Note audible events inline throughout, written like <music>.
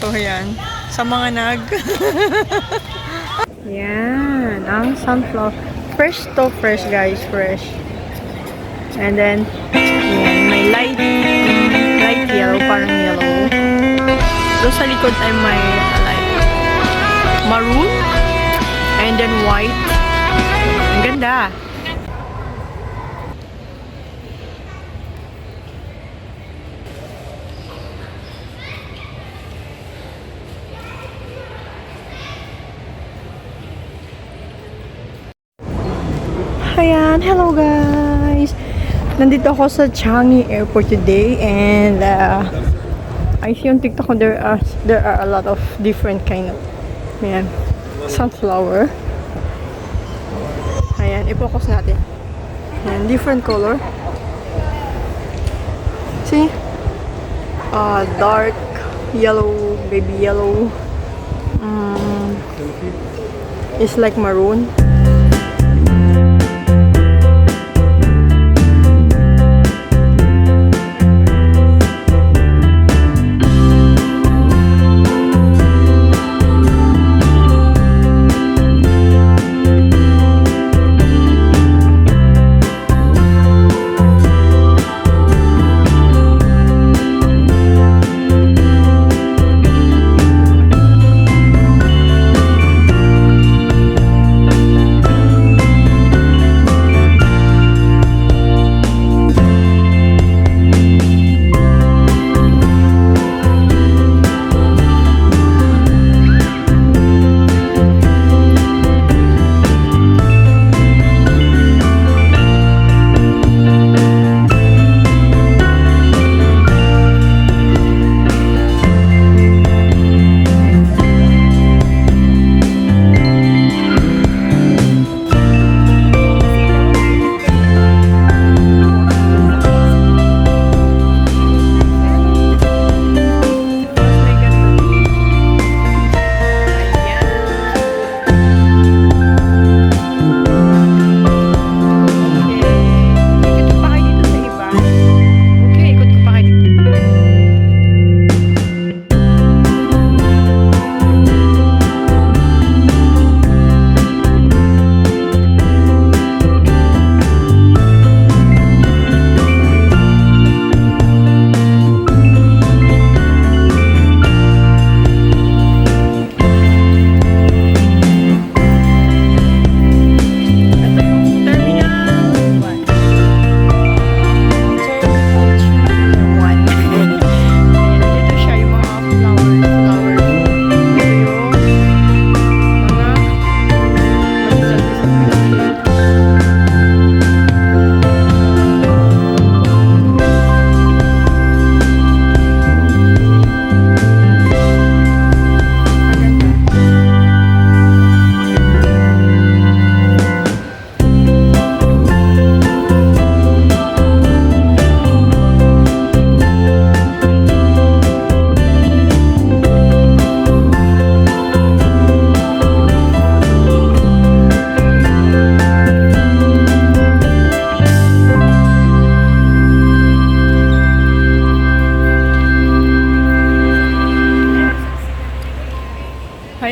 So, ayan. Sa mga nag... <laughs> yan. Ang sunflower. Fresh to fresh, guys. Fresh. And then, yan. May light, light yellow. Parang yellow. Doon sa likod ay may like maroon. And then white. Ang ganda. Ayan, hello guys! Nandito ako sa Changi Airport today and uh, I see on TikTok there are there are a lot of different kind of ayan, sunflower. Ayan, i-focus natin. Ayan, different color. See? Uh, dark yellow, baby yellow. Mm, it's like maroon.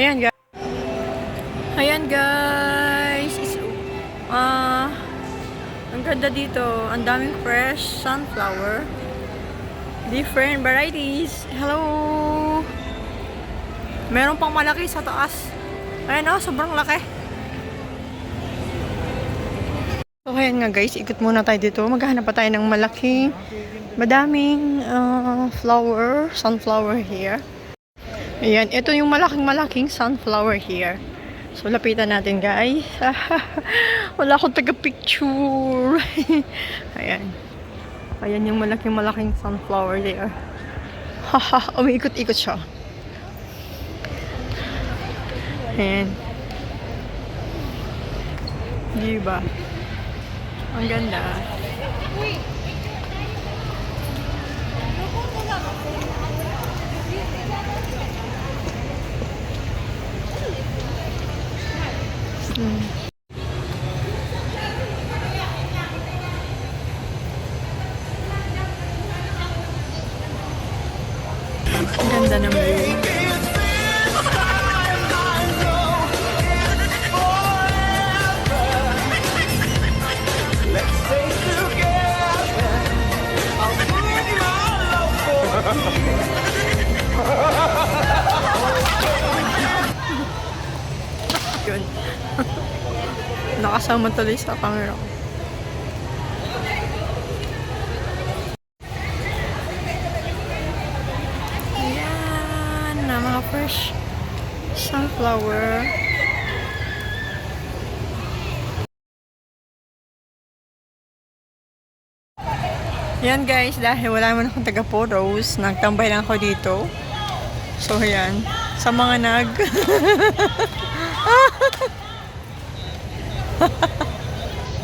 Ayan, guys. Ayan, guys. Is- Ah, ang ganda dito. Ang daming fresh sunflower. Different varieties. Hello! Meron pang malaki sa taas. Ayan oh, sobrang laki. So, ayan nga guys, ikot muna tayo dito. Maghahanap pa tayo ng malaking, madaming ah, flower, sunflower here. Ayan, ito yung malaking-malaking sunflower here. So, lapitan natin, guys. <laughs> Wala akong taga-picture. <laughs> Ayan. Ayan yung malaking-malaking sunflower there. <laughs> Haha, umiikot-ikot siya. Ayan. Diba? Ang ganda. Hmm. Ganda <laughs> Nakasama tuloy sa camera ko. Ayan, na mga fresh sunflower. Yan guys, dahil wala naman akong taga-photos, nagtambay lang ako dito. So, yan. Sa mga nag... <laughs>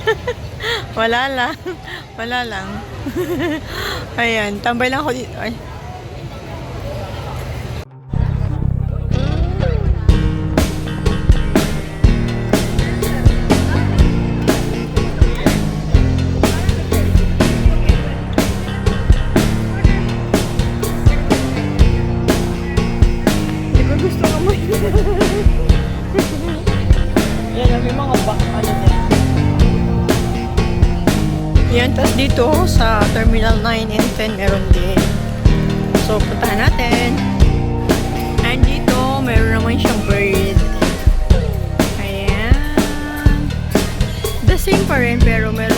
<laughs> Wala lang. <laughs> Wala lang. <laughs> Ayan, tambay lang ako dito. Ay. Gusto amoy. Yan, may mga ba, ano din. Yan, tapos dito sa Terminal 9 and 10 meron din. So, puntahan natin. And dito, meron naman siyang bird. Ayan. The same pa rin, pero meron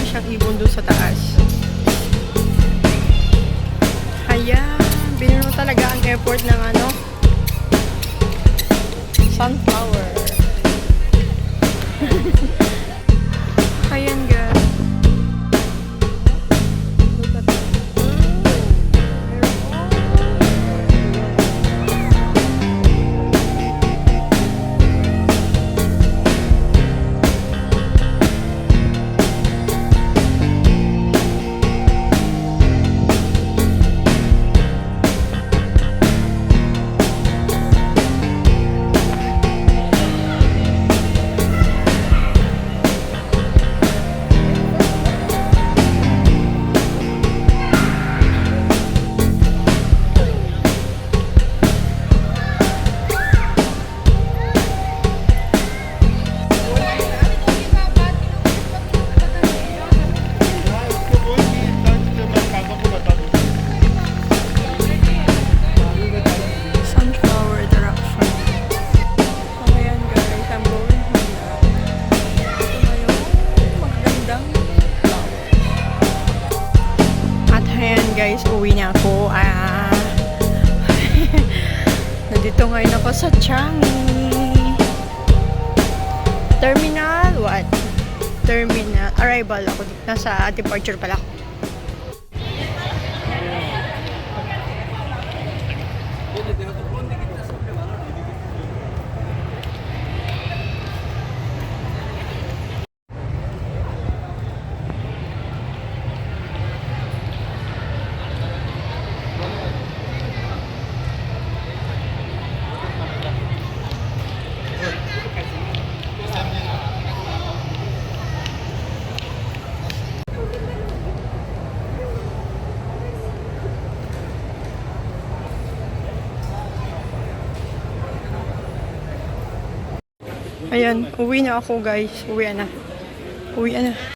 Terminal, what? Terminal, arrival ako. Nasa departure pala ako. Ayan, uwi na ako guys. Uwi na. Uwi na.